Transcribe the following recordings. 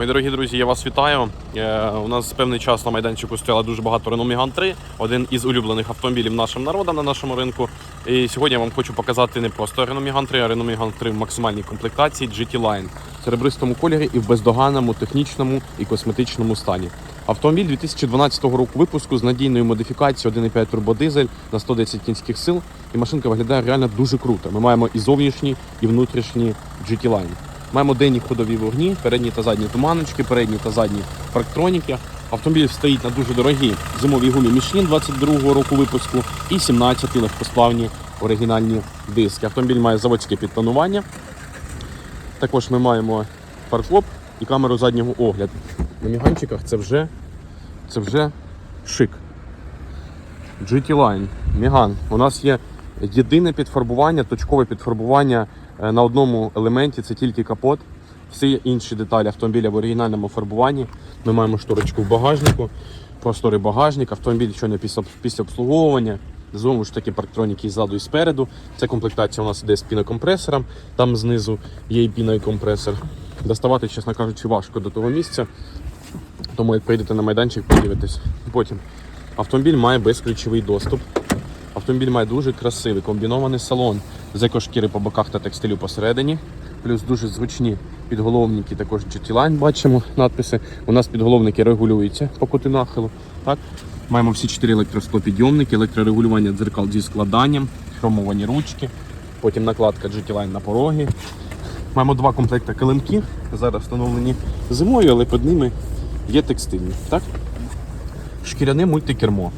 Мої дорогі друзі, я вас вітаю. Е, У нас певний час на майданчику стояло дуже багато Renault Megane 3, один із улюблених автомобілів нашим народом на нашому ринку. І сьогодні я вам хочу показати не просто Renault Megane 3, а Renault Megane 3 в максимальній комплектації GT Line в серебристому кольорі і в бездоганному технічному і косметичному стані. Автомобіль 2012 року випуску з надійною модифікацією 1,5 турбодизель на 110 кінських сил. І машинка виглядає реально дуже круто. Ми маємо і зовнішні, і внутрішні GT Line. Маємо денні ходові вогні, передні та задні туманочки, передні та задні парктроніки. Автомобіль стоїть на дуже дорогій зимовій гумі Michelin 22-го року випуску і 17 легкосплавні оригінальні диски. Автомобіль має заводське підтонування. Також ми маємо парклоп і камеру заднього огляду. На міганчиках це вже, це вже шик. GT Line, Міган. У нас є єдине підфарбування, точкове підфарбування на одному елементі, це тільки капот. Всі інші деталі автомобіля в оригінальному фарбуванні. Ми маємо шторочку в багажнику, просторий багажник, автомобіль щойно після, після обслуговування. Знову ж таки парктроніки ззаду і спереду. Ця комплектація у нас іде з пінокомпресором, там знизу є і пінокомпресор. Доставати, чесно кажучи, важко до того місця. Тому як прийдете на майданчик, подивитесь. Потім автомобіль має безключовий доступ. Автомобіль має дуже красивий комбінований салон з екошкіри по боках та текстилю посередині. Плюс дуже зручні підголовники, також GT Line бачимо надписи. У нас підголовники регулюються по кути нахилу. Так? Маємо всі чотири електросклопідйомники, електрорегулювання дзеркал зі складанням, хромовані ручки, потім накладка GT Line на пороги. Маємо два комплекти килимків, зараз встановлені зимою, але під ними є текстильні. Так? Шкіряне мультикермо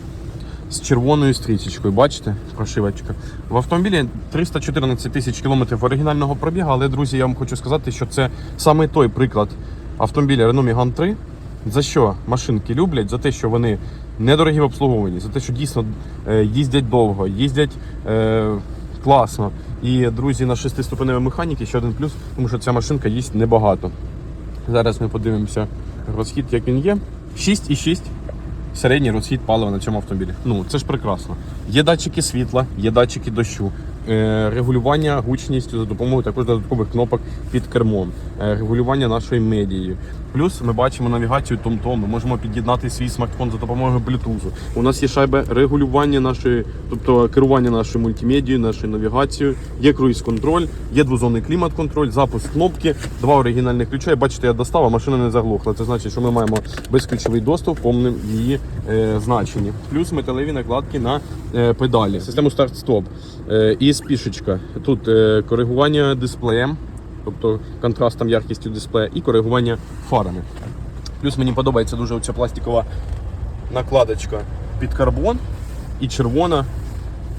з червоною стрічечкою, бачите, прошивочка. В автомобілі 314 тисяч кілометрів оригінального пробігу, але, друзі, я вам хочу сказати, що це саме той приклад автомобіля Renault Megane 3, за що машинки люблять, за те, що вони недорогі в обслуговуванні, за те, що дійсно е, їздять довго, їздять е, класно. І, друзі, на 6-ступеневій механіки ще один плюс, тому що ця машинка їсть небагато. Зараз ми подивимося розхід, як він є. 6,6 середній розхід палива на цьому автомобілі. Ну це ж прекрасно. Є датчики світла, є датчики дощу, регулювання гучністю за допомогою також додаткових кнопок під кермом, е, регулювання нашої медії. Плюс ми бачимо навігацію TomTom, Ми можемо під'єднати свій смартфон за допомогою Bluetooth. У нас є шайба регулювання нашої, тобто керування нашою мультимедією, нашою навігацією. Є круїз-контроль, є двозонний клімат-контроль, запуск кнопки, два оригінальних ключа. Бачите, я достав, а машина не заглохла. Це значить, що ми маємо безключовий доступ, повним її е, значенні. Плюс металеві накладки на е, педалі. Систему старт-стоп. Е, і спішечка. Тут е, коригування дисплеєм, тобто контрастом яркістю дисплея, і коригування фарами. Плюс мені подобається дуже оця пластикова накладочка під карбон і червона.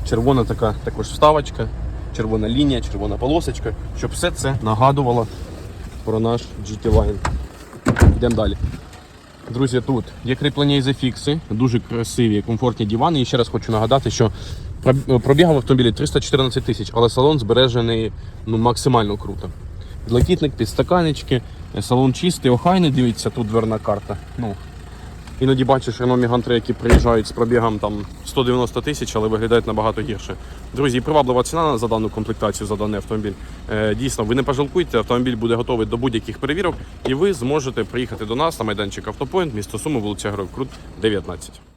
Червона така також вставочка, червона лінія, червона полосочка, щоб все це нагадувало про наш GT Line. Йдемо далі. Друзі, тут є кріплення ізофікси, дуже красиві, комфортні дивани. І ще раз хочу нагадати, що пробіг в автомобілі 314 тисяч, але салон збережений ну, максимально круто. Підлокітник, підстаканечки, салон чистий, охайний, дивіться, тут дверна карта. Ну, Іноді бачиш Renault Megane 3, які приїжджають з пробігом там 190 тисяч, але виглядають набагато гірше. Друзі, приваблива ціна за дану комплектацію, за даний автомобіль. Е, дійсно, ви не пожалкуйте, автомобіль буде готовий до будь-яких перевірок, і ви зможете приїхати до нас на майданчик Автопоінт, місто Суми, вулиця Героїв Крут, 19.